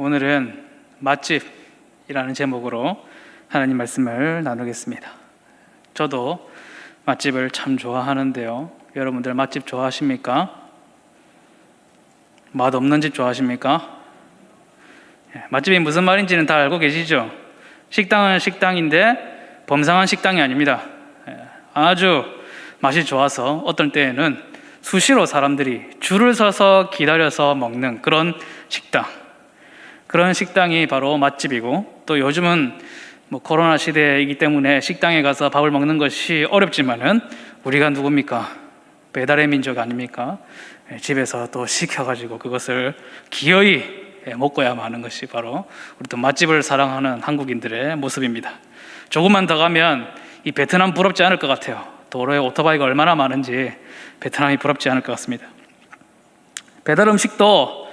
오늘은 맛집이라는 제목으로 하나님 말씀을 나누겠습니다. 저도 맛집을 참 좋아하는데요. 여러분들 맛집 좋아하십니까? 맛 없는 집 좋아하십니까? 예, 맛집이 무슨 말인지는 다 알고 계시죠? 식당은 식당인데 범상한 식당이 아닙니다. 예, 아주 맛이 좋아서 어떤 때에는 수시로 사람들이 줄을 서서 기다려서 먹는 그런 식당. 그런 식당이 바로 맛집이고 또 요즘은 뭐 코로나 시대이기 때문에 식당에 가서 밥을 먹는 것이 어렵지만은 우리가 누굽니까? 배달의 민족 아닙니까? 예, 집에서 또 시켜가지고 그것을 기어이 예, 먹고야 마는 것이 바로 우리 또 맛집을 사랑하는 한국인들의 모습입니다. 조금만 더 가면 이 베트남 부럽지 않을 것 같아요. 도로에 오토바이가 얼마나 많은지 베트남이 부럽지 않을 것 같습니다. 배달 음식도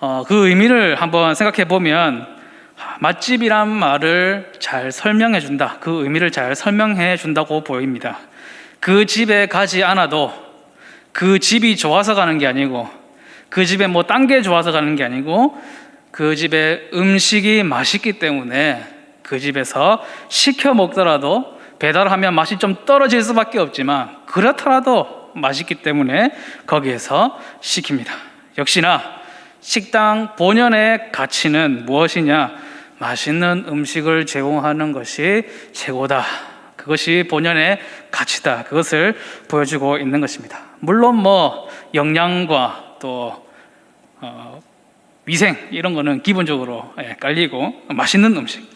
어, 그 의미를 한번 생각해 보면 맛집이란 말을 잘 설명해 준다. 그 의미를 잘 설명해 준다고 보입니다. 그 집에 가지 않아도 그 집이 좋아서 가는 게 아니고 그 집에 뭐 딴 게 좋아서 가는 게 아니고 그 집에 음식이 맛있기 때문에 그 집에서 시켜 먹더라도 배달하면 맛이 좀 떨어질 수밖에 없지만 그렇더라도 맛있기 때문에 거기에서 시킵니다. 역시나 식당 본연의 가치는 무엇이냐? 맛있는 음식을 제공하는 것이 최고다. 그것이 본연의 가치다. 그것을 보여주고 있는 것입니다. 물론 뭐 영양과 또 어, 위생 이런 거는 기본적으로 예, 깔리고 맛있는 음식.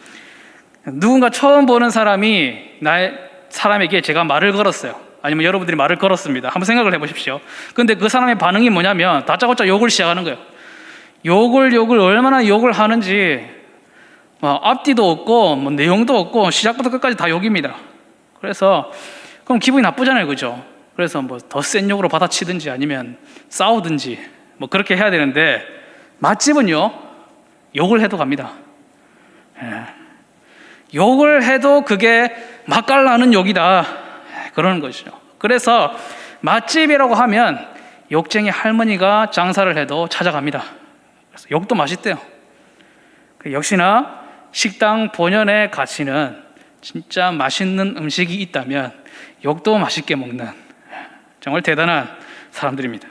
누군가 처음 보는 사람이 나의 사람에게 제가 말을 걸었어요. 아니면 여러분들이 말을 걸었습니다. 한번 생각을 해보십시오. 근데 그 사람의 반응이 뭐냐면 다짜고짜 욕을 시작하는 거예요. 욕을 욕을 얼마나 욕을 하는지 뭐 앞뒤도 없고 뭐 내용도 없고 시작부터 끝까지 다 욕입니다. 그래서 그럼 기분이 나쁘잖아요, 그죠? 그래서 뭐 더 센 욕으로 받아치든지 아니면 싸우든지 뭐 그렇게 해야 되는데 맛집은요 욕을 해도 갑니다. 예. 욕을 해도 그게 맛깔나는 욕이다 그러는 것이죠. 그래서 맛집이라고 하면 욕쟁이 할머니가 장사를 해도 찾아갑니다. 그래서 욕도 맛있대요. 그 역시나 식당 본연의 가치는 진짜 맛있는 음식이 있다면 욕도 맛있게 먹는 정말 대단한 사람들입니다.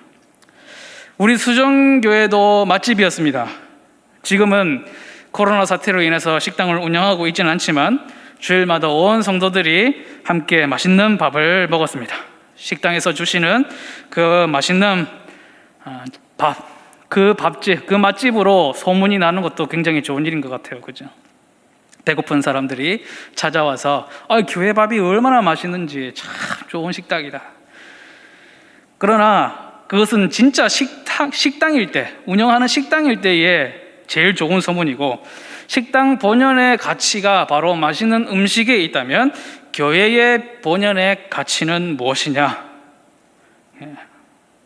우리 수정교회도 맛집이었습니다. 지금은 코로나 사태로 인해서 식당을 운영하고 있지는 않지만 주일마다 온 성도들이 함께 맛있는 밥을 먹었습니다. 식당에서 주시는 그 맛있는 아, 밥, 그 밥집, 그 맛집으로 소문이 나는 것도 굉장히 좋은 일인 것 같아요. 그죠? 배고픈 사람들이 찾아와서 아, 교회 밥이 얼마나 맛있는지 참 좋은 식당이다. 그러나 그것은 진짜 식당, 식당일 때, 운영하는 식당일 때에 제일 좋은 소문이고 식당 본연의 가치가 바로 맛있는 음식에 있다면 교회의 본연의 가치는 무엇이냐? 예,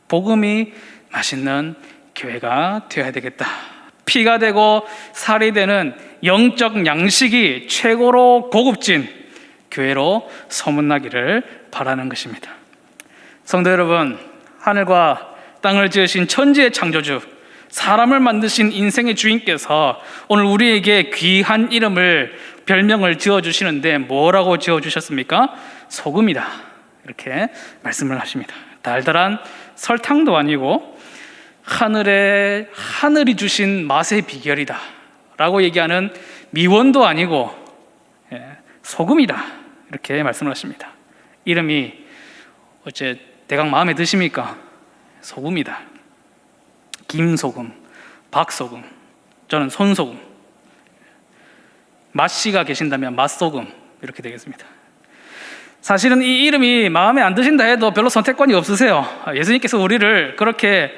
복음이 맛있는 교회가 되어야 되겠다. 피가 되고 살이 되는 영적 양식이 최고로 고급진 교회로 소문나기를 바라는 것입니다. 성도 여러분, 하늘과 땅을 지으신 천지의 창조주, 사람을 만드신 인생의 주인께서 오늘 우리에게 귀한 이름을 별명을 지어 주시는데 뭐라고 지어 주셨습니까? 소금이다. 이렇게 말씀을 하십니다. 달달한 설탕도 아니고 하늘에 하늘이 주신 맛의 비결이다. 라고 얘기하는 미원도 아니고 예, 소금이다. 이렇게 말씀을 하십니다. 이름이 어째 대강 마음에 드십니까? 소금이다. 김소금, 박소금, 저는 손소금. 맛씨가 계신다면 맛소금 이렇게 되겠습니다. 사실은 이 이름이 마음에 안 드신다 해도 별로 선택권이 없으세요. 예수님께서 우리를 그렇게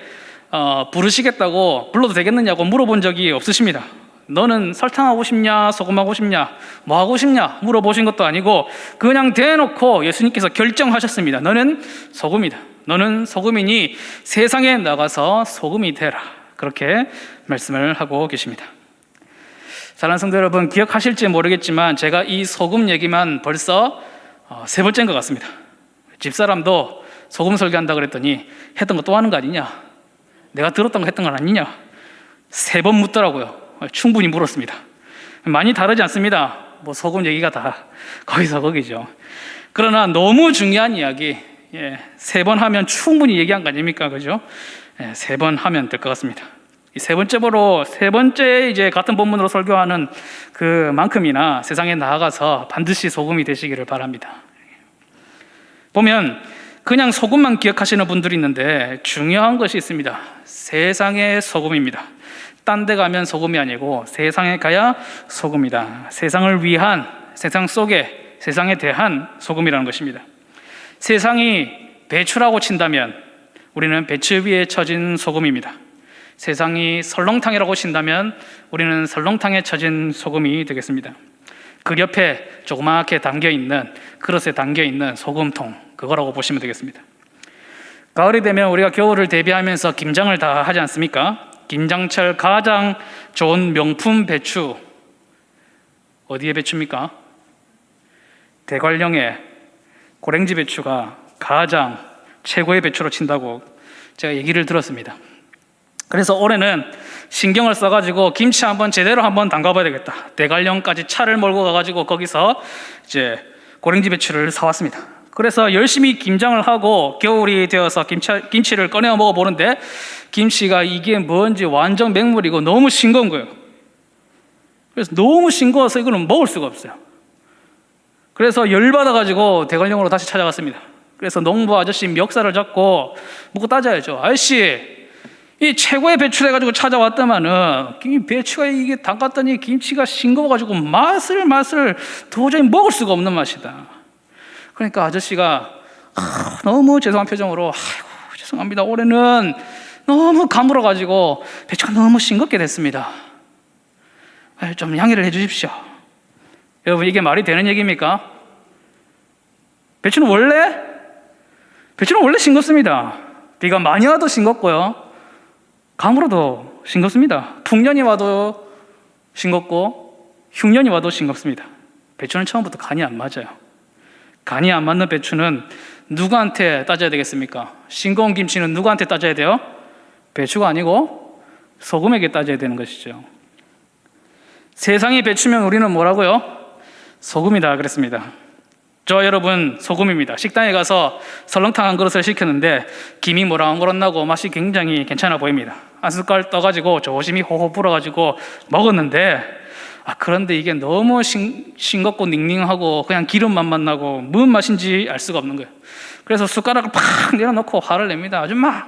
어, 부르시겠다고 불러도 되겠느냐고 물어본 적이 없으십니다. 너는 설탕하고 싶냐, 소금하고 싶냐, 뭐 하고 싶냐 물어보신 것도 아니고 그냥 대놓고 예수님께서 결정하셨습니다. 너는 소금이다. 너는 소금이니 세상에 나가서 소금이 되라. 그렇게 말씀을 하고 계십니다. 사랑하는 성도 여러분, 기억하실지 모르겠지만 제가 이 소금 얘기만 벌써 어, 세 번째인 것 같습니다. 집사람도 소금 설교한다 그랬더니 했던 거 또 하는 거 아니냐? 내가 들었던 거 했던 건 아니냐? 세 번 묻더라고요. 충분히 물었습니다. 많이 다르지 않습니다. 뭐 소금 얘기가 다 거기서 거기죠. 그러나 너무 중요한 이야기 예, 세 번 하면 충분히 얘기한 거 아닙니까, 그죠? 예, 세번 하면 될 것 같습니다. 이세 번째로 세 번째 이제 같은 본문으로 설교하는 그만큼이나 세상에 나아가서 반드시 소금이 되시기를 바랍니다. 보면 그냥 소금만 기억하시는 분들이 있는데 중요한 것이 있습니다. 세상의 소금입니다. 딴 데 가면 소금이 아니고 세상에 가야 소금이다. 세상을 위한 세상 속에 세상에 대한 소금이라는 것입니다. 세상이 배추라고 친다면 우리는 배추 위에 처진 소금입니다. 세상이 설렁탕이라고 친다면 우리는 설렁탕에 처진 소금이 되겠습니다. 그 옆에 조그맣게 담겨 있는 그릇에 담겨 있는 소금통 그거라고 보시면 되겠습니다. 가을이 되면 우리가 겨울을 대비하면서 김장을 다 하지 않습니까? 김장철 가장 좋은 명품 배추 어디에 배추입니까? 대관령의 고랭지 배추가 가장 최고의 배추로 친다고 제가 얘기를 들었습니다. 그래서 올해는 신경을 써가지고 김치 한번 제대로 한번 담가봐야 되겠다. 대관령까지 차를 몰고 가가지고 거기서 이제 고랭지 배추를 사왔습니다. 그래서 열심히 김장을 하고 겨울이 되어서 김치, 김치를 꺼내 먹어 보는데 김치가 이게 뭔지 완전 맹물이고 너무 싱거운 거예요. 그래서 너무 싱거워서 이거는 먹을 수가 없어요. 그래서 열받아가지고 대관령으로 다시 찾아갔습니다. 그래서 농부 아저씨 멱살을 잡고 묻고 따져야죠. 아저씨, 이 최고의 배추를 해가지고 찾아왔더만은 이 배추가 이게 담갔더니 김치가 싱거워가지고 맛을 맛을 도저히 먹을 수가 없는 맛이다. 그러니까 아저씨가 아, 너무 죄송한 표정으로 아이고 죄송합니다. 올해는 너무 가물어 가지고 배추가 너무 싱겁게 됐습니다. 좀 양해를 해 주십시오. 여러분 이게 말이 되는 얘기입니까? 배추는 원래 배추는 원래 싱겁습니다. 비가 많이 와도 싱겁고요. 가물어도 싱겁습니다. 풍년이 와도 싱겁고 흉년이 와도 싱겁습니다. 배추는 처음부터 간이 안 맞아요. 간이 안 맞는 배추는 누구한테 따져야 되겠습니까? 싱거운 김치는 누구한테 따져야 돼요? 배추가 아니고 소금에게 따져야 되는 것이죠. 세상이 배추면 우리는 뭐라고요? 소금이다 그랬습니다. 저 여러분 소금입니다. 식당에 가서 설렁탕 한 그릇을 시켰는데 김이 모락모락나고 맛이 굉장히 괜찮아 보입니다. 한 숟갈 떠가지고 조심히 호호 불어가지고 먹었는데 아 그런데 이게 너무 싱, 싱겁고 닝닝하고 그냥 기름만 만나고 무슨 맛인지 알 수가 없는 거예요. 그래서 숟가락을 팍 내려놓고 화를 냅니다. 아줌마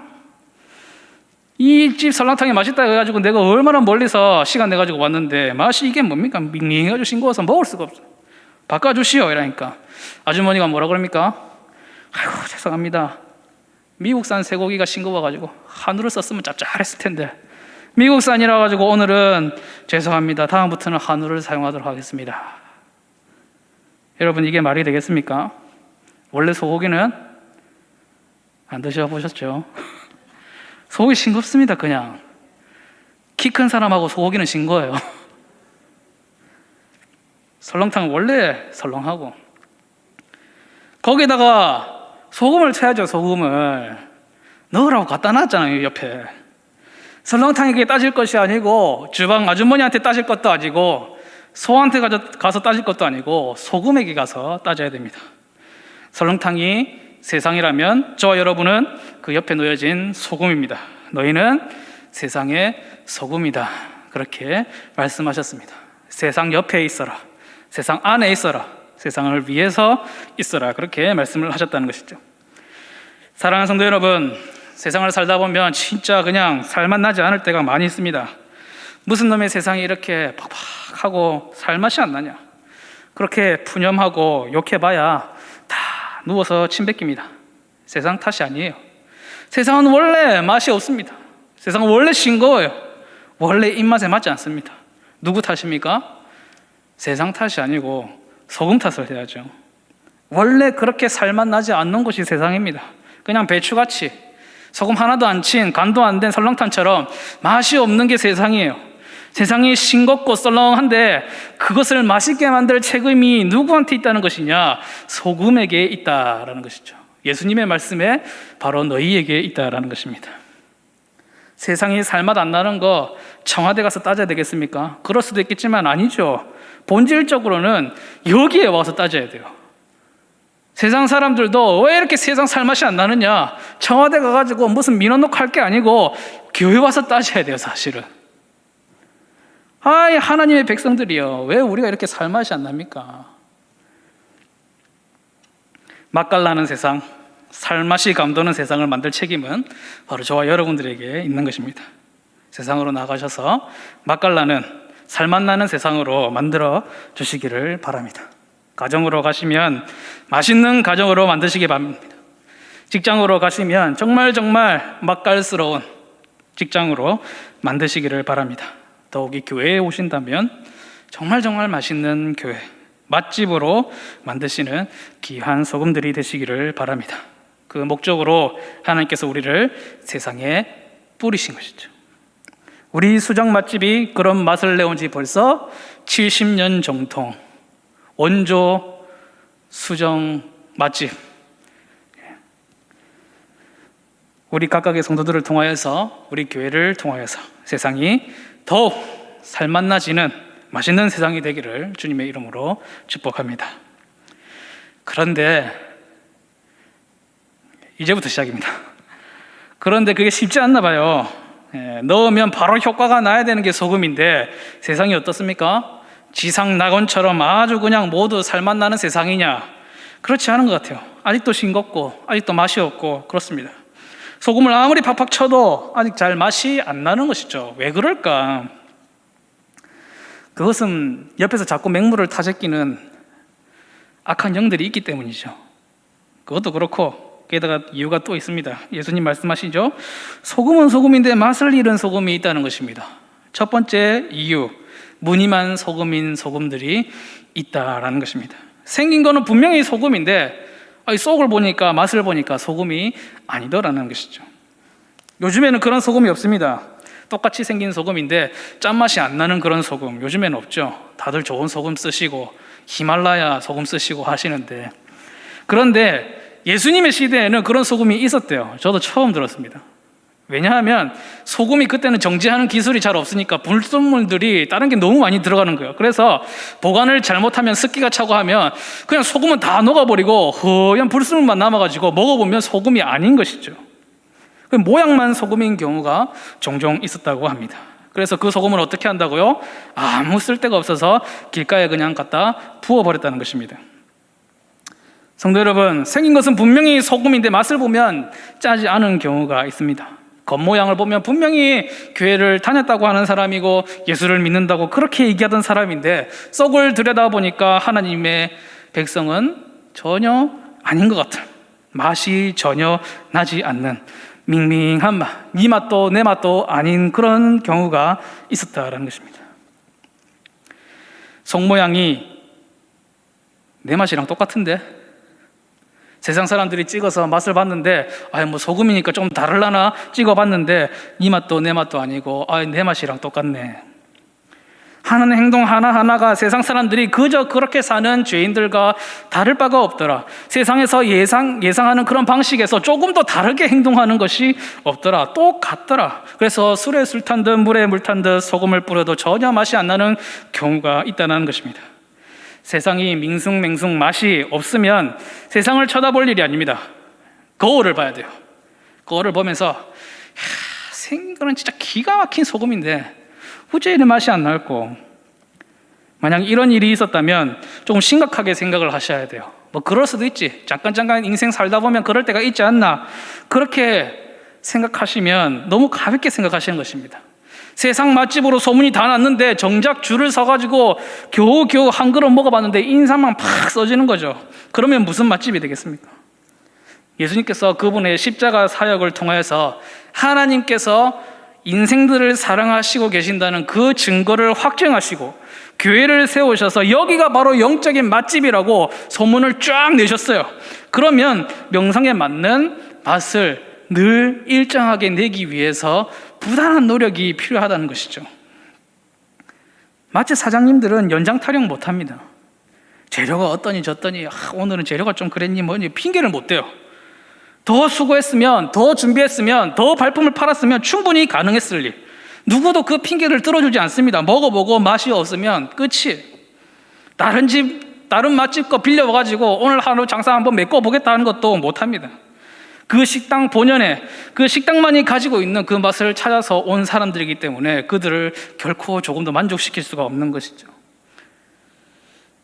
이 집 설렁탕이 맛있다 해가지고 내가 얼마나 멀리서 시간 내가지고 왔는데 맛이 이게 뭡니까? 밍밍해가지고 싱거워서 먹을 수가 없어. 바꿔주시오 이러니까 아주머니가 뭐라 그럽니까? 아이고 죄송합니다. 미국산 쇠고기가 싱거워가지고 한우를 썼으면 짭짤했을 텐데 미국산이라 가지고 오늘은 죄송합니다. 다음부터는 한우를 사용하도록 하겠습니다. 여러분 이게 말이 되겠습니까? 원래 소고기는 안 드셔보셨죠? 소고기 싱겁습니다. 그냥 키 큰 사람하고 소고기는 싱거워요. 설렁탕은 원래 설렁하고 거기다가 소금을 쳐야죠 소금을 넣으라고 갖다 놨잖아요 옆에 설렁탕에게 따질 것이 아니고 주방 아주머니한테 따질 것도 아니고 소한테 가서 따질 것도 아니고 소금에게 가서 따져야 됩니다 설렁탕이 세상이라면 저와 여러분은 그 옆에 놓여진 소금입니다 너희는 세상의 소금이다 그렇게 말씀하셨습니다 세상 옆에 있어라 세상 안에 있어라. 세상을 위해서 있어라. 그렇게 말씀을 하셨다는 것이죠. 사랑하는 성도 여러분, 세상을 살다 보면 진짜 그냥 살맛 나지 않을 때가 많이 있습니다. 무슨 놈의 세상이 이렇게 팍팍하고 살맛이 안 나냐? 그렇게 푸념하고 욕해봐야 다 누워서 침 뱉깁니다. 세상 탓이 아니에요. 세상은 원래 맛이 없습니다. 세상은 원래 싱거워요. 원래 입맛에 맞지 않습니다. 누구 탓입니까? 세상 탓이 아니고 소금 탓을 해야죠. 원래 그렇게 살맛 나지 않는 것이 세상입니다. 그냥 배추같이 소금 하나도 안 친, 간도 안 된 설렁탕처럼 맛이 없는 게 세상이에요. 세상이 싱겁고 썰렁한데 그것을 맛있게 만들 책임이 누구한테 있다는 것이냐? 소금에게 있다라는 것이죠. 예수님의 말씀에 바로 너희에게 있다라는 것입니다. 세상이 살맛 안 나는 거 청와대 가서 따져야 되겠습니까? 그럴 수도 있겠지만 아니죠. 본질적으로는 여기에 와서 따져야 돼요. 세상 사람들도 왜 이렇게 세상 살맛이 안 나느냐? 청와대 가가지고 무슨 민원 놓고 할게 아니고 교회 와서 따져야 돼요, 사실은. 아이, 하나님의 백성들이요. 왜 우리가 이렇게 살맛이 안 납니까? 맛깔나는 세상, 살맛이 감도는 세상을 만들 책임은 바로 저와 여러분들에게 있는 것입니다. 세상으로 나가셔서 맛깔나는 살맛나는 세상으로 만들어 주시기를 바랍니다. 가정으로 가시면 맛있는 가정으로 만드시기 바랍니다. 직장으로 가시면 정말 정말 맛깔스러운 직장으로 만드시기를 바랍니다. 더욱이 교회에 오신다면 정말 정말 맛있는 교회, 맛집으로 만드시는 귀한 소금들이 되시기를 바랍니다. 그 목적으로 하나님께서 우리를 세상에 뿌리신 것이죠. 우리 수정 맛집이 그런 맛을 내온 지 벌써 70년 정통. 원조 수정 맛집. 우리 각각의 성도들을 통하여서 우리 교회를 통하여서 세상이 더욱 살맛나지는 맛있는 세상이 되기를 주님의 이름으로 축복합니다. 그런데 이제부터 시작입니다. 그런데 그게 쉽지 않나 봐요. 예, 넣으면 바로 효과가 나야 되는 게 소금인데 세상이 어떻습니까? 지상 낙원처럼 아주 그냥 모두 살맛 나는 세상이냐? 그렇지 않은 것 같아요. 아직도 싱겁고 아직도 맛이 없고 그렇습니다. 소금을 아무리 팍팍 쳐도 아직 잘 맛이 안 나는 것이죠. 왜 그럴까? 그것은 옆에서 자꾸 맹물을 타제끼는 악한 영들이 있기 때문이죠. 그것도 그렇고 게다가 이유가 또 있습니다. 예수님 말씀하시죠. 소금은 소금인데 맛을 잃은 소금이 있다는 것입니다. 첫 번째 이유, 무늬만 소금인 소금들이 있다라는 것입니다. 생긴 거는 분명히 소금인데 아니, 속을 보니까 맛을 보니까 소금이 아니더라는 것이죠. 요즘에는 그런 소금이 없습니다. 똑같이 생긴 소금인데 짠맛이 안 나는 그런 소금 요즘에는 없죠. 다들 좋은 소금 쓰시고 히말라야 소금 쓰시고 하시는데 그런데 예수님의 시대에는 그런 소금이 있었대요. 저도 처음 들었습니다. 왜냐하면 소금이 그때는 정지하는 기술이 잘 없으니까 불순물들이 다른 게 너무 많이 들어가는 거예요. 그래서 보관을 잘못하면 습기가 차고 하면 그냥 소금은 다 녹아버리고 허연 불순물만 남아가지고 먹어보면 소금이 아닌 것이죠. 그 모양만 소금인 경우가 종종 있었다고 합니다. 그래서 그 소금을 어떻게 한다고요? 아무 쓸데가 없어서 길가에 그냥 갖다 부어버렸다는 것입니다. 성도 여러분, 생긴 것은 분명히 소금인데 맛을 보면 짜지 않은 경우가 있습니다. 겉모양을 보면 분명히 교회를 다녔다고 하는 사람이고 예수를 믿는다고 그렇게 얘기하던 사람인데 썩을 들여다보니까 하나님의 백성은 전혀 아닌 것 같은 맛이 전혀 나지 않는 밍밍한 맛, 네 맛도 내 맛도 아닌 그런 경우가 있었다라는 것입니다. 속 모양이 내 맛이랑 똑같은데 세상 사람들이 찍어서 맛을 봤는데 아뭐 소금이니까 좀 다를라나 찍어봤는데 이 맛도 내 맛도 아니고 아내 맛이랑 똑같네. 하는 행동 하나하나가 세상 사람들이 그저 그렇게 사는 죄인들과 다를 바가 없더라. 세상에서 예상, 예상하는 그런 방식에서 조금 더 다르게 행동하는 것이 없더라. 똑같더라. 그래서 술에 술 탄 듯 물에 물 탄 듯 소금을 뿌려도 전혀 맛이 안 나는 경우가 있다는 것입니다. 세상이 밍숭맹숭 맛이 없으면 세상을 쳐다볼 일이 아닙니다. 거울을 봐야 돼요. 거울을 보면서 거는 진짜 기가 막힌 소금인데 어째 이런 맛이 안 날고 만약 이런 일이 있었다면 조금 심각하게 생각을 하셔야 돼요. 뭐 그럴 수도 있지. 잠깐 잠깐 인생 살다 보면 그럴 때가 있지 않나. 그렇게 생각하시면 너무 가볍게 생각하시는 것입니다. 세상 맛집으로 소문이 다 났는데 정작 줄을 서가지고 겨우겨우 한 그릇 먹어봤는데 인상만 팍 써지는 거죠. 그러면 무슨 맛집이 되겠습니까? 예수님께서 그분의 십자가 사역을 통해서 하나님께서 인생들을 사랑하시고 계신다는 그 증거를 확증하시고 교회를 세우셔서 여기가 바로 영적인 맛집이라고 소문을 쫙 내셨어요. 그러면 명상에 맞는 맛을 늘 일정하게 내기 위해서 부단한 노력이 필요하다는 것이죠. 마치 사장님들은 연장 타령 못 합니다. 재료가 어떠니 저떠니 아, 오늘은 재료가 좀 그랬니 뭐니 핑계를 못 대요. 더 수고했으면, 더 준비했으면, 더 발품을 팔았으면 충분히 가능했을 일. 누구도 그 핑계를 들어주지 않습니다. 먹어보고 맛이 없으면 끝이. 다른 집, 다른 맛집 거 빌려와가지고 오늘 하루 장사 한번 메꿔보겠다 하는 것도 못 합니다. 그 식당 본연의 그 식당만이 가지고 있는 그 맛을 찾아서 온 사람들이기 때문에 그들을 결코 조금 더 만족시킬 수가 없는 것이죠.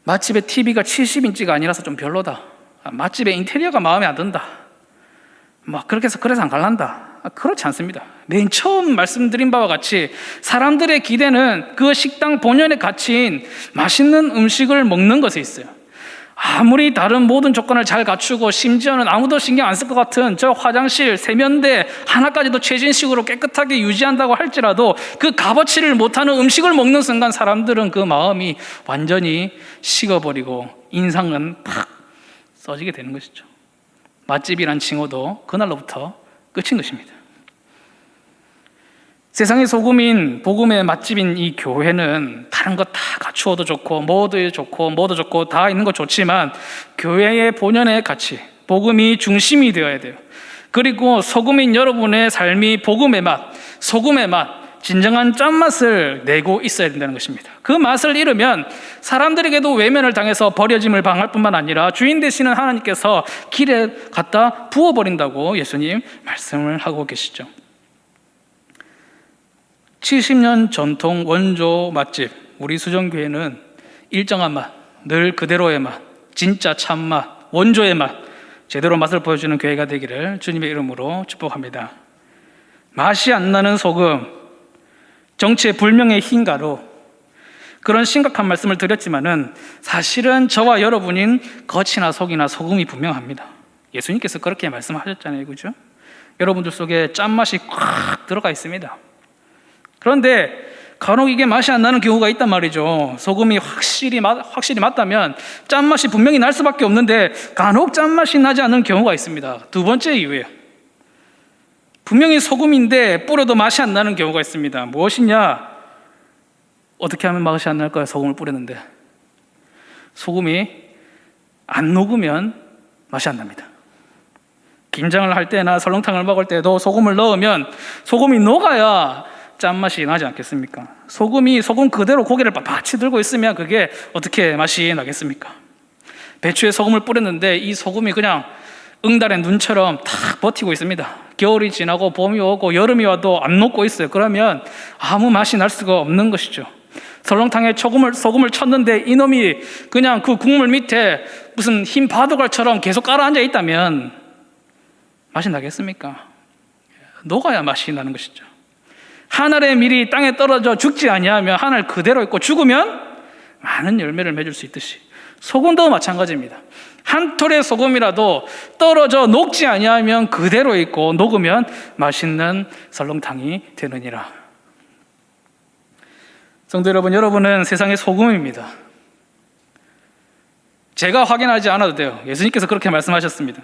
맛집의 TV가 70인치가 아니라서 좀 별로다. 아, 맛집의 인테리어가 마음에 안 든다. 막 그렇게 해서 그래서 안 갈란다. 아, 그렇지 않습니다. 맨 처음 말씀드린 바와 같이 사람들의 기대는 그 식당 본연의 가치인 맛있는 음식을 먹는 것에 있어요. 아무리 다른 모든 조건을 잘 갖추고 심지어는 아무도 신경 안 쓸 것 같은 저 화장실, 세면대 하나까지도 최신식으로 깨끗하게 유지한다고 할지라도 그 값어치를 못하는 음식을 먹는 순간 사람들은 그 마음이 완전히 식어버리고 인상은 팍 써지게 되는 것이죠. 맛집이란 칭호도 그날로부터 끝인 것입니다. 세상의 소금인 복음의 맛집인 이 교회는 다른 것 다 갖추어도 좋고 뭐도 좋고 뭐도 좋고 다 있는 거 좋지만 교회의 본연의 가치 복음이 중심이 되어야 돼요. 그리고 소금인 여러분의 삶이 복음의 맛, 소금의 맛, 진정한 짠맛을 내고 있어야 된다는 것입니다. 그 맛을 잃으면 사람들에게도 외면을 당해서 버려짐을 당할 뿐만 아니라 주인 되시는 하나님께서 길에 갖다 부어버린다고 예수님 말씀을 하고 계시죠. 70년 전통 원조 맛집 우리 수정교회는 일정한 맛, 늘 그대로의 맛, 진짜 참맛, 원조의 맛, 제대로 맛을 보여주는 교회가 되기를 주님의 이름으로 축복합니다. 맛이 안 나는 소금, 정치의 불명의 흰 가루, 그런 심각한 말씀을 드렸지만은 사실은 저와 여러분인 겉이나 속이나 소금이 분명합니다. 예수님께서 그렇게 말씀하셨잖아요, 그죠? 여러분들 속에 짠맛이 꽉 들어가 있습니다. 그런데 간혹 이게 맛이 안 나는 경우가 있단 말이죠. 소금이 확실히 맛, 확실히 맞다면 짠맛이 분명히 날 수밖에 없는데 간혹 짠맛이 나지 않는 경우가 있습니다. 두 번째 이유예요. 분명히 소금인데 뿌려도 맛이 안 나는 경우가 있습니다. 무엇이냐? 어떻게 하면 맛이 안 날까요? 소금을 뿌렸는데 소금이 안 녹으면 맛이 안 납니다. 김장을 할 때나 설렁탕을 먹을 때도 소금을 넣으면 소금이 녹아야 짠맛이 나지 않겠습니까? 소금이 소금 그대로 고개를 빳빳이 들고 있으면 그게 어떻게 맛이 나겠습니까? 배추에 소금을 뿌렸는데 이 소금이 그냥 응달의 눈처럼 탁 버티고 있습니다. 겨울이 지나고 봄이 오고 여름이 와도 안 녹고 있어요. 그러면 아무 맛이 날 수가 없는 것이죠. 설렁탕에 소금을, 소금을 쳤는데 이놈이 그냥 그 국물 밑에 무슨 흰 바둑알처럼 계속 깔아앉아 있다면 맛이 나겠습니까? 녹아야 맛이 나는 것이죠. 하늘의 밀이 땅에 떨어져 죽지 아니하면 하늘 그대로 있고 죽으면 많은 열매를 맺을 수 있듯이 소금도 마찬가지입니다. 한 톨의 소금이라도 떨어져 녹지 아니하면 그대로 있고 녹으면 맛있는 설렁탕이 되느니라. 성도 여러분, 여러분은 세상의 소금입니다. 제가 확인하지 않아도 돼요. 예수님께서 그렇게 말씀하셨습니다.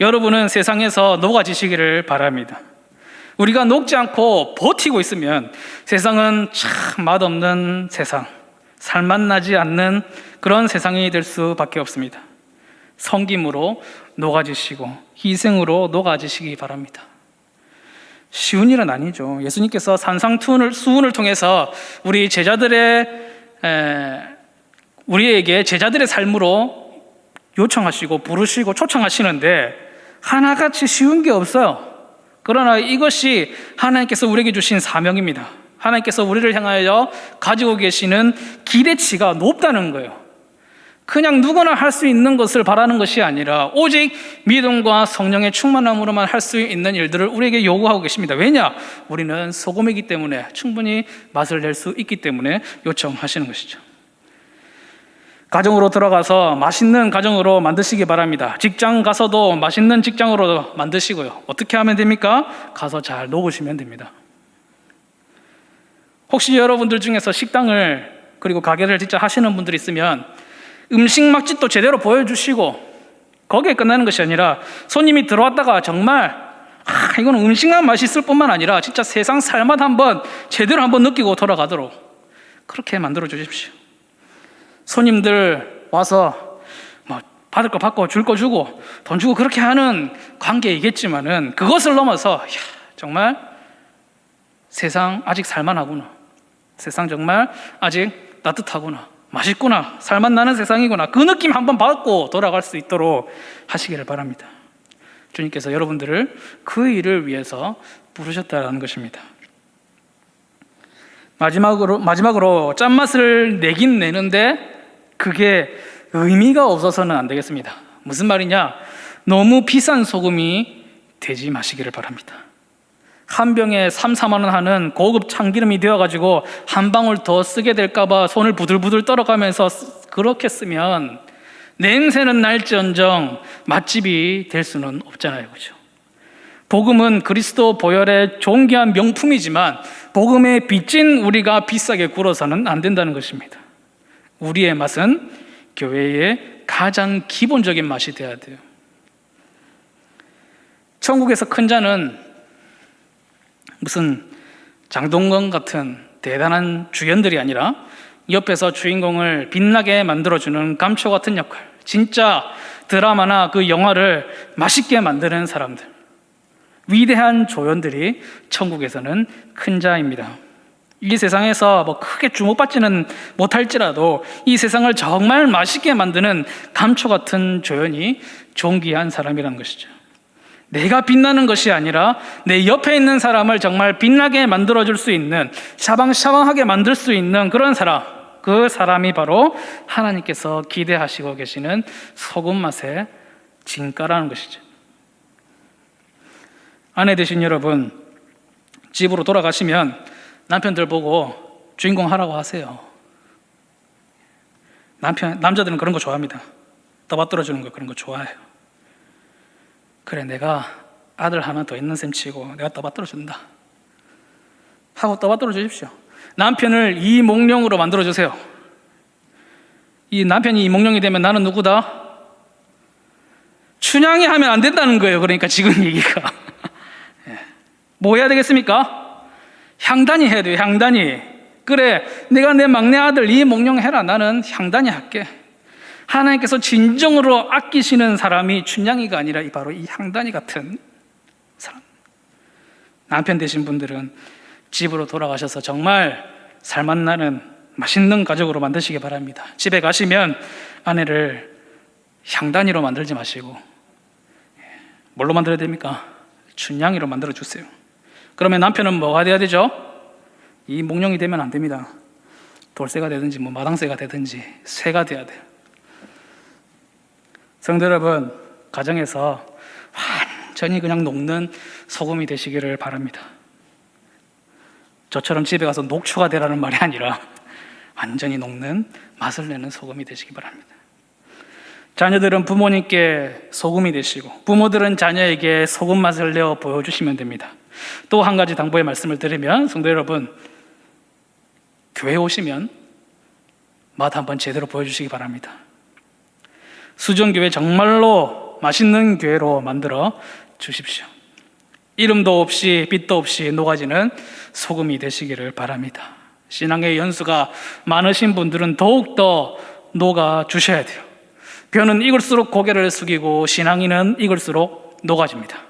여러분은 세상에서 녹아지시기를 바랍니다. 우리가 녹지 않고 버티고 있으면 세상은 참 맛없는 세상, 살맛나지 않는 그런 세상이 될 수밖에 없습니다. 성김으로 녹아지시고 희생으로 녹아지시기 바랍니다. 쉬운 일은 아니죠. 예수님께서 산상수훈을 수훈을 통해서 우리 제자들의 에, 우리에게 제자들의 삶으로 요청하시고 부르시고 초청하시는데 하나같이 쉬운 게 없어요. 그러나 이것이 하나님께서 우리에게 주신 사명입니다. 하나님께서 우리를 향하여 가지고 계시는 기대치가 높다는 거예요. 그냥 누구나 할 수 있는 것을 바라는 것이 아니라 오직 믿음과 성령의 충만함으로만 할 수 있는 일들을 우리에게 요구하고 계십니다. 왜냐? 우리는 소금이기 때문에 충분히 맛을 낼 수 있기 때문에 요청하시는 것이죠. 가정으로 들어가서 맛있는 가정으로 만드시기 바랍니다. 직장 가서도 맛있는 직장으로 만드시고요. 어떻게 하면 됩니까? 가서 잘 녹으시면 됩니다. 혹시 여러분들 중에서 식당을 그리고 가게를 진짜 하시는 분들 있으면 음식 맛집도 제대로 보여주시고 거기에 끝나는 것이 아니라 손님이 들어왔다가 정말 아, 이건 음식만 맛있을 뿐만 아니라 진짜 세상 살맛 한번 제대로 한번 느끼고 돌아가도록 그렇게 만들어 주십시오. 손님들 와서 뭐 받을 거 받고 줄 거 주고 돈 주고 그렇게 하는 관계이겠지만은 그것을 넘어서 이야, 정말 세상 아직 살만하구나. 세상 정말 아직 따뜻하구나. 맛있구나. 살맛 나는 세상이구나. 그 느낌 한번 받고 돌아갈 수 있도록 하시기를 바랍니다. 주님께서 여러분들을 그 일을 위해서 부르셨다는 것입니다. 마지막으로 마지막으로 짠맛을 내긴 내는데 그게 의미가 없어서는 안 되겠습니다. 무슨 말이냐? 너무 비싼 소금이 되지 마시기를 바랍니다. 한 병에 3, 4만 원 하는 고급 참기름이 되어 가지고 한 방울 더 쓰게 될까 봐 손을 부들부들 떨어가면서 쓰- 그렇게 쓰면 냄새는 날지언정 맛집이 될 수는 없잖아요. 그죠? 복음은 그리스도 보혈의 존귀한 명품이지만 복음에 빚진 우리가 비싸게 굴어서는 안 된다는 것입니다. 우리의 맛은 교회의 가장 기본적인 맛이 돼야 돼요. 천국에서 큰 자는 무슨 장동건 같은 대단한 주연들이 아니라 옆에서 주인공을 빛나게 만들어주는 감초 같은 역할, 진짜 드라마나 그 영화를 맛있게 만드는 사람들, 위대한 조연들이 천국에서는 큰 자입니다. 이 세상에서 뭐 크게 주목받지는 못할지라도 이 세상을 정말 맛있게 만드는 감초 같은 조연이 존귀한 사람이라는 것이죠. 내가 빛나는 것이 아니라 내 옆에 있는 사람을 정말 빛나게 만들어줄 수 있는 샤방샤방하게 만들 수 있는 그런 사람 그 사람이 바로 하나님께서 기대하시고 계시는 소금 맛의 진가라는 것이죠. 아내 되신 여러분 집으로 돌아가시면 남편들 보고 주인공 하라고 하세요. 남편 남자들은 그런 거 좋아합니다. 떠받들어 주는 거 그런 거 좋아해요. 그래 내가 아들 하나 더 있는 셈 치고 내가 떠받들어 준다 하고 떠받들어 주십시오 남편을 이몽룡으로 만들어 주세요 이 남편이 이몽룡이 되면 나는 누구다? 춘향이 하면 안 된다는 거예요 그러니까 지금 얘기가 예. 뭐 해야 되겠습니까? 향단이 해야 돼요 향단이 그래 내가 내 막내 아들 이몽룡 해라 나는 향단이 할게 하나님께서 진정으로 아끼시는 사람이 춘향이가 아니라 이 바로 이 향단이 같은 사람. 남편 되신 분들은 집으로 돌아가셔서 정말 살맛 나는 맛있는 가족으로 만드시기 바랍니다. 집에 가시면 아내를 향단이로 만들지 마시고 뭘로 만들어야 됩니까? 춘향이로 만들어 주세요. 그러면 남편은 뭐가 돼야 되죠? 이 목령이 되면 안 됩니다. 돌쇠가 되든지 뭐 마당새가 되든지 새가 돼야 돼요. 성도 여러분, 가정에서 완전히 그냥 녹는 소금이 되시기를 바랍니다. 저처럼 집에 가서 녹초가 되라는 말이 아니라 완전히 녹는 맛을 내는 소금이 되시기 바랍니다. 자녀들은 부모님께 소금이 되시고 부모들은 자녀에게 소금 맛을 내어 보여주시면 됩니다. 또 한 가지 당부의 말씀을 드리면 성도 여러분 교회 오시면 맛 한번 제대로 보여주시기 바랍니다. 수정교회 정말로 맛있는 교회로 만들어 주십시오. 이름도 없이 빛도 없이 녹아지는 소금이 되시기를 바랍니다. 신앙의 연수가 많으신 분들은 더욱더 녹아 주셔야 돼요. 벼는 익을수록 고개를 숙이고 신앙인은 익을수록 녹아집니다.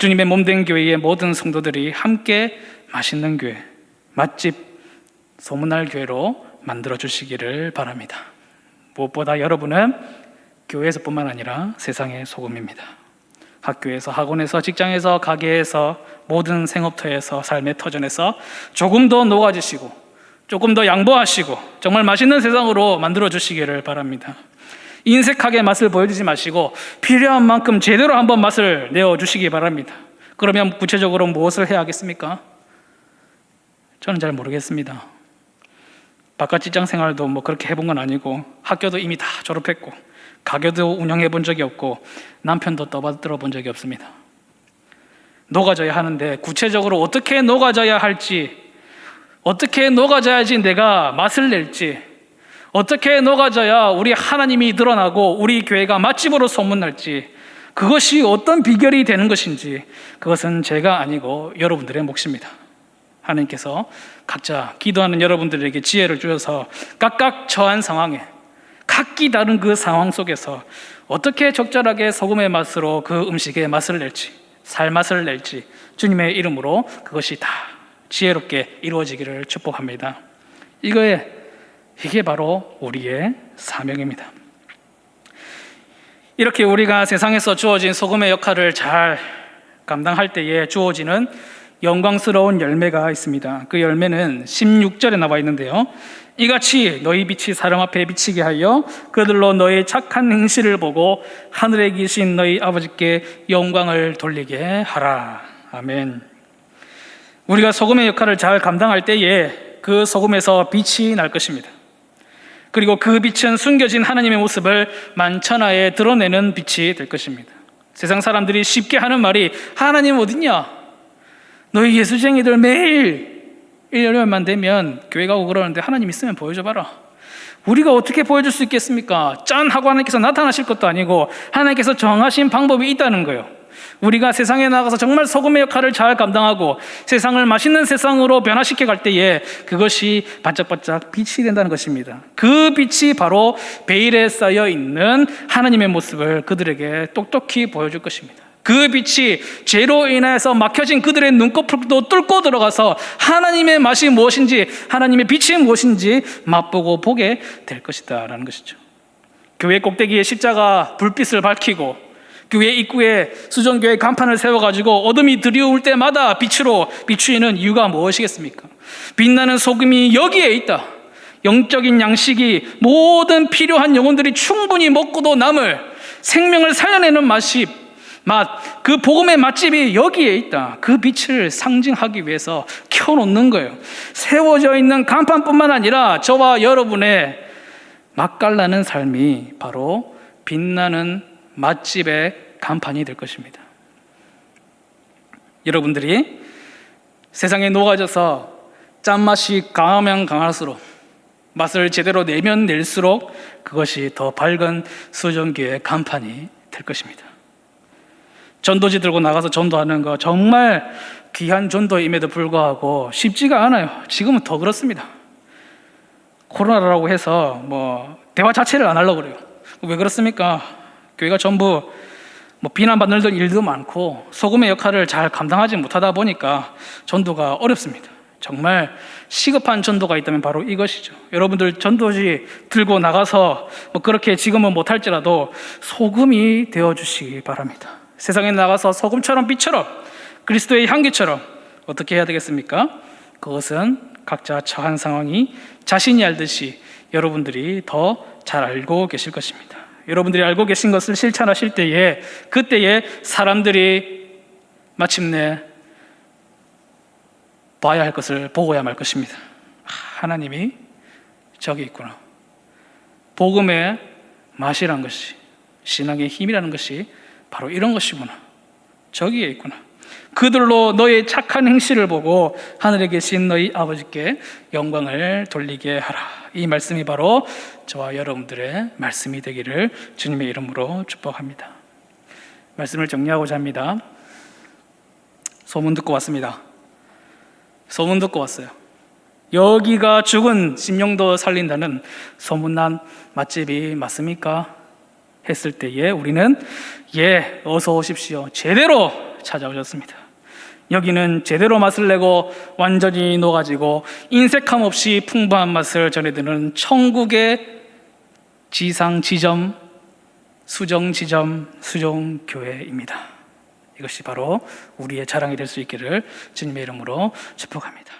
주님의 몸된 교회의 모든 성도들이 함께 맛있는 교회, 맛집, 소문날 교회로 만들어 주시기를 바랍니다. 무엇보다 여러분은 교회에서뿐만 아니라 세상의 소금입니다. 학교에서, 학원에서, 직장에서, 가게에서, 모든 생업터에서, 삶의 터전에서 조금 더 녹아지시고, 조금 더 양보하시고, 정말 맛있는 세상으로 만들어 주시기를 바랍니다. 인색하게 맛을 보여주지 마시고, 필요한 만큼 제대로 한번 맛을 내어 주시기 바랍니다. 그러면 구체적으로 무엇을 해야 하겠습니까? 저는 잘 모르겠습니다. 바깥 직장 생활도 뭐 그렇게 해본 건 아니고 학교도 이미 다 졸업했고 가게도 운영해 본 적이 없고 남편도 떠받들어 본 적이 없습니다. 녹아져야 하는데 구체적으로 어떻게 녹아져야 할지 어떻게 녹아져야지 내가 맛을 낼지 어떻게 녹아져야 우리 하나님이 드러나고 우리 교회가 맛집으로 소문날지 그것이 어떤 비결이 되는 것인지 그것은 제가 아니고 여러분들의 몫입니다. 하나님께서 각자 기도하는 여러분들에게 지혜를 주셔서 각각 처한 상황에 각 각기 다른 그 상황 속에서 어떻게 적절하게 소금의 맛으로 그 음식의 맛을 낼지, 살맛을 낼지 주님의 이름으로 그것이 다 지혜롭게 이루어지기를 축복합니다. 이거에 이게 바로 우리의 사명입니다. 이렇게 우리가 세상에서 주어진 소금의 역할을 잘 감당할 때에 주어지는 영광스러운 열매가 있습니다. 그 열매는 16절에 나와 있는데요. 이같이 너희 빛이 사람 앞에 비치게 하여 그들로 너희 착한 행실을 보고 하늘에 계신 너희 아버지께 영광을 돌리게 하라. 아멘. 우리가 소금의 역할을 잘 감당할 때에 그 소금에서 빛이 날 것입니다. 그리고 그 빛은 숨겨진 하나님의 모습을 만천하에 드러내는 빛이 될 것입니다. 세상 사람들이 쉽게 하는 말이 하나님 어딨냐? 너희 예수쟁이들 매일 1년만 되면 교회 가고 그러는데 하나님 있으면 보여줘봐라. 우리가 어떻게 보여줄 수 있겠습니까? 짠! 하고 하나님께서 나타나실 것도 아니고 하나님께서 정하신 방법이 있다는 거예요. 우리가 세상에 나가서 정말 소금의 역할을 잘 감당하고 세상을 맛있는 세상으로 변화시켜 갈 때에 그것이 반짝반짝 빛이 된다는 것입니다. 그 빛이 바로 베일에 쌓여 있는 하나님의 모습을 그들에게 똑똑히 보여줄 것입니다. 그 빛이 죄로 인해서 막혀진 그들의 눈꺼풀도 뚫고 들어가서 하나님의 맛이 무엇인지 하나님의 빛이 무엇인지 맛보고 보게 될 것이다라는 것이죠. 교회 꼭대기에 십자가 불빛을 밝히고 교회 입구에 수정교회 간판을 세워가지고 어둠이 들이올 때마다 빛으로 비추이는 이유가 무엇이겠습니까? 빛나는 소금이 여기에 있다. 영적인 양식이 모든 필요한 영혼들이 충분히 먹고도 남을 생명을 살려내는 맛이 맛, 그 복음의 맛집이 여기에 있다. 그 빛을 상징하기 위해서 켜놓는 거예요. 세워져 있는 간판뿐만 아니라 저와 여러분의 맛깔나는 삶이 바로 빛나는 맛집의 간판이 될 것입니다. 여러분들이 세상에 녹아져서 짠맛이 강하면 강할수록 맛을 제대로 내면 낼수록 그것이 더 밝은 수정기의 간판이 될 것입니다. 전도지 들고 나가서 전도하는 거 정말 귀한 전도임에도 불구하고 쉽지가 않아요. 지금은 더 그렇습니다. 코로나라고 해서 뭐 대화 자체를 안 하려고 그래요. 왜 그렇습니까? 교회가 전부 뭐 비난받는 일도 많고 소금의 역할을 잘 감당하지 못하다 보니까 전도가 어렵습니다. 정말 시급한 전도가 있다면 바로 이것이죠. 여러분들 전도지 들고 나가서 뭐 그렇게 지금은 못할지라도 소금이 되어 주시기 바랍니다. 세상에 나가서 소금처럼 빛처럼 그리스도의 향기처럼 어떻게 해야 되겠습니까? 그것은 각자 처한 상황이 자신이 알듯이 여러분들이 더 잘 알고 계실 것입니다. 여러분들이 알고 계신 것을 실천하실 때에 그때에 사람들이 마침내 봐야 할 것을 보고야 말 것입니다. 하나님이 저기 있구나. 복음의 맛이란 것이 신앙의 힘이라는 것이 바로 이런 것이구나. 저기에 있구나. 그들로 너의 착한 행실을 보고 하늘에 계신 너희 아버지께 영광을 돌리게 하라. 이 말씀이 바로 저와 여러분들의 말씀이 되기를 주님의 이름으로 축복합니다. 말씀을 정리하고자 합니다. 소문 듣고 왔습니다. 소문 듣고 왔어요. 여기가 죽은 심령도 살린다는 소문난 맛집이 맞습니까? 했을 때에 우리는 예, 어서 오십시오. 제대로 찾아오셨습니다. 여기는 제대로 맛을 내고 완전히 녹아지고 인색함 없이 풍부한 맛을 전해드는 천국의 지상 지점, 수정 지점, 수정 교회입니다. 이것이 바로 우리의 자랑이 될 수 있기를 주님의 이름으로 축복합니다.